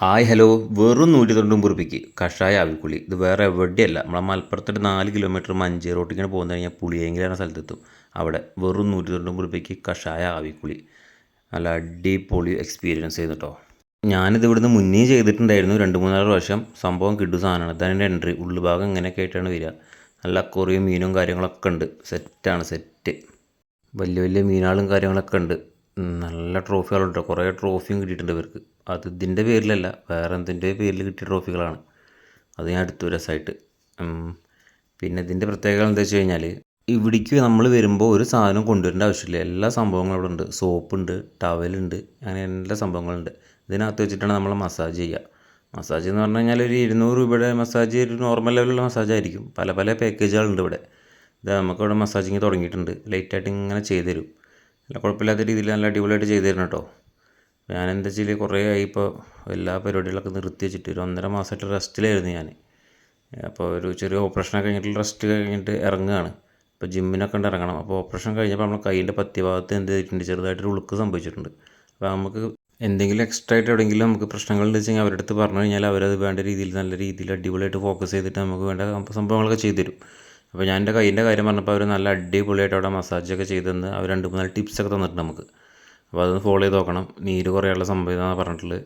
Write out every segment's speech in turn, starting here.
Hi hello. വെറും നൂറ്റി തൊണ്ണൂറ് കുറിപ്പിക്ക് കഷായ ആവിക്കുളി. ഇത് വേറെ എവിടെയല്ല. നമ്മളെ മലപ്പുറത്തൊരു നാല് കിലോമീറ്റർ മഞ്ചേറോട്ടിങ്ങനെ പോകുന്ന കഴിഞ്ഞാൽ പുളിയെങ്കിലും എന്ന സ്ഥലത്തെത്തും. അവിടെ വെറും നൂറ്റി തൊണ്ണൂറ് കുറിപ്പിക്ക് കഷായ ആവിക്കുളി. നല്ല അടിപൊളി എക്സ്പീരിയൻസ് ചെയ്തു കേട്ടോ ഞാനിത് ഇവിടുന്ന് മുന്നേ ചെയ്തിട്ടുണ്ടായിരുന്നു രണ്ട് മൂന്നാൽ വർഷം സംഭവം കിട്ടും സാധനമാണ്. ഇതാണ് എൻട്രി ഉള്ളുഭാഗം ഇങ്ങനെയൊക്കെ ആയിട്ടാണ് വരിക. നല്ല കുറേ മീനും കാര്യങ്ങളൊക്കെ ഉണ്ട്. സെറ്റാണ് സെറ്റ് വലിയ വലിയ മീനുകളും കാര്യങ്ങളൊക്കെ ഉണ്ട്. നല്ല ട്രോഫികളുണ്ട്. കുറേ ട്രോഫിയും കിട്ടിയിട്ടുണ്ട് ഇവർക്ക്. അത് ഇതിന്റെ പേരിലല്ല വേറെ എന്തിന്റെ പേരിൽ കിട്ടിയ ട്രോഫികളാണ്. അത് ഞാൻ എടുത്തു രസമായിട്ട്. പിന്നെ ഇതിന്റെ പ്രത്യേകത എന്താ വെച്ച് കഴിഞ്ഞാൽ ഇവിടേക്ക് നമ്മൾ വരുമ്പോൾ ഒരു സാധനം കൊണ്ടുവരേണ്ട ആവശ്യമില്ല. എല്ലാ സംഭവങ്ങളും ഇവിടെ ഉണ്ട്. സോപ്പുണ്ട് ടവലുണ്ട് അങ്ങനെ എല്ലാ സംഭവങ്ങളുണ്ട്. ഇതിനകത്ത് വെച്ചിട്ടാണ് നമ്മൾ മസാജ് ചെയ്യുക. മസാജ് എന്ന് പറഞ്ഞു കഴിഞ്ഞാൽ ഒരു ഇരുന്നൂറ് രൂപയുടെ മസാജ് ഒരു നോർമൽ ലെവലുള്ള മസാജ് ആയിരിക്കും. പല പല പാക്കേജുകളുണ്ട് ഇവിടെ. ഇത് നമുക്കിവിടെ മസാജിങ് തുടങ്ങിയിട്ടുണ്ട്. ലൈറ്റായിട്ട് ഇങ്ങനെ ചെയ്തു തരും. നല്ല കുഴപ്പമില്ലാത്ത രീതിയിൽ നല്ല അടിപൊളിയായിട്ട് ചെയ്തു തരണം കേട്ടോ ഞാൻ എന്താ വെച്ചാൽ കുറേ ആയി ഇപ്പോൾ എല്ലാ പരിപാടികളൊക്കെ നിർത്തി വെച്ചിട്ട് ഒരു ഒന്നര മാസമായിട്ട് റെസ്റ്റിലായിരുന്നു ഞാൻ അപ്പോൾ ഒരു ചെറിയ ഓപ്പറേഷനൊക്കെ കഴിഞ്ഞിട്ട് റെസ്റ്റ് കഴിഞ്ഞിട്ട് ഇറങ്ങുകയാണ്. ഇപ്പോൾ ജിമ്മിനൊക്കെ ഉണ്ട് ഇറങ്ങണം. അപ്പോൾ ഓപ്പറേഷൻ കഴിഞ്ഞപ്പോൾ നമ്മൾ കൈയിന്റെ പത്യഭാഗത്ത് എന്ത് ചെയ്തിട്ടുണ്ട്? ചെറുതായിട്ടൊരു ഉളുക്ക് സംഭവിച്ചിട്ടുണ്ട്. അപ്പോൾ നമുക്ക് എന്തെങ്കിലും എക്സ്ട്രാ ആയിട്ട് എവിടെയെങ്കിലും നമുക്ക് പ്രശ്നങ്ങളുണ്ട് വെച്ച് കഴിഞ്ഞാൽ അവരുടെ അടുത്ത് പറഞ്ഞു കഴിഞ്ഞാൽ അവരത് വേണ്ട രീതിയിൽ നല്ല രീതിയിൽ അടിപൊളിയായിട്ട് ഫോക്കസ് ചെയ്തിട്ട് നമുക്ക് വേണ്ട സംഭവങ്ങളൊക്കെ ചെയ്തു തരും. അപ്പോൾ ഞാൻ എന്റെ കൈയിന്റെ കാര്യം പറഞ്ഞപ്പോൾ അവർ നല്ല അടിപൊളിയായിട്ട് അവിടെ മസാജൊക്കെ ചെയ്ത് തന്ന് അവർ രണ്ട് മൂന്നാൽ ടിപ്സൊക്കെ തന്നിട്ടുണ്ട് നമുക്ക്. അപ്പോൾ അതൊന്ന് ഫോളോ ചെയ്ത് നോക്കണം. നീര് കുറയാനുള്ള സംഭവം എന്നാണ് പറഞ്ഞിട്ടുള്ളത്.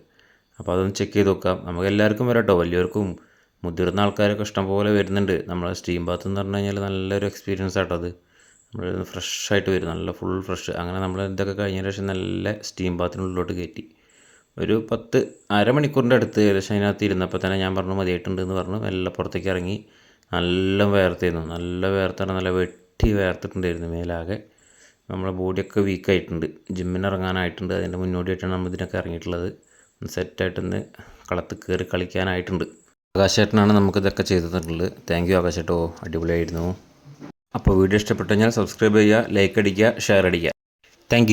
അപ്പോൾ അതൊന്ന് ചെക്ക് ചെയ്ത് നോക്കാം. നമുക്ക് എല്ലാവർക്കും വരാം കേട്ടോ വലിയവർക്കും മുതിർന്ന ആൾക്കാരൊക്കെ ഇഷ്ടംപോലെ വരുന്നുണ്ട്. നമ്മളെ സ്റ്റീം ബാത്ത് എന്ന് പറഞ്ഞു കഴിഞ്ഞാൽ നല്ലൊരു എക്സ്പീരിയൻസ് ആട്ടോ അത്. നമ്മൾ ഫ്രഷായിട്ട് വരും. നല്ല ഫുൾ ഫ്രഷ് അങ്ങനെ നമ്മൾ ഇതൊക്കെ കഴിഞ്ഞ ശേഷം നല്ല സ്റ്റീം ബാത്തിനുള്ളിലോട്ട് കയറ്റി ഒരു പത്ത് അരമണിക്കൂറിന്റെ അടുത്ത് ഏകദേശം അതിനകത്ത് ഇരുന്നപ്പോൾ തന്നെ ഞാൻ പറഞ്ഞു മതിയായിട്ടുണ്ട് എന്ന് പറഞ്ഞു. എല്ലാം പുറത്തേക്ക് ഇറങ്ങി. നല്ല വേർത്തിരുന്നു. നല്ല വേർത്താണ്. നല്ല വെട്ടി വേർത്തിട്ടുണ്ടായിരുന്നു മേലാകെ. നമ്മളെ ബോഡിയൊക്കെ വീക്കായിട്ടുണ്ട് ജിമ്മിന് ഇറങ്ങാനായിട്ടുണ്ട്. അതിന്റെ മുന്നോടിയായിട്ടാണ് നമ്മൾ ഇതിനൊക്കെ ഇറങ്ങിയിട്ടുള്ളത്. സെറ്റായിട്ടൊന്ന് കളത്ത് കയറി കളിക്കാനായിട്ടുണ്ട്. ആകാശേട്ടനാണ് നമുക്കിതൊക്കെ ചെയ്തു തന്നിട്ടുള്ളത്. താങ്ക് യു ആകാശേട്ടോ. അടിപൊളിയായിരുന്നു. അപ്പോൾ വീഡിയോ ഇഷ്ടപ്പെട്ടു കഴിഞ്ഞാൽ സബ്സ്ക്രൈബ് ചെയ്യുക ലൈക്ക് അടിക്കുക ഷെയർ അടിക്കുക. താങ്ക്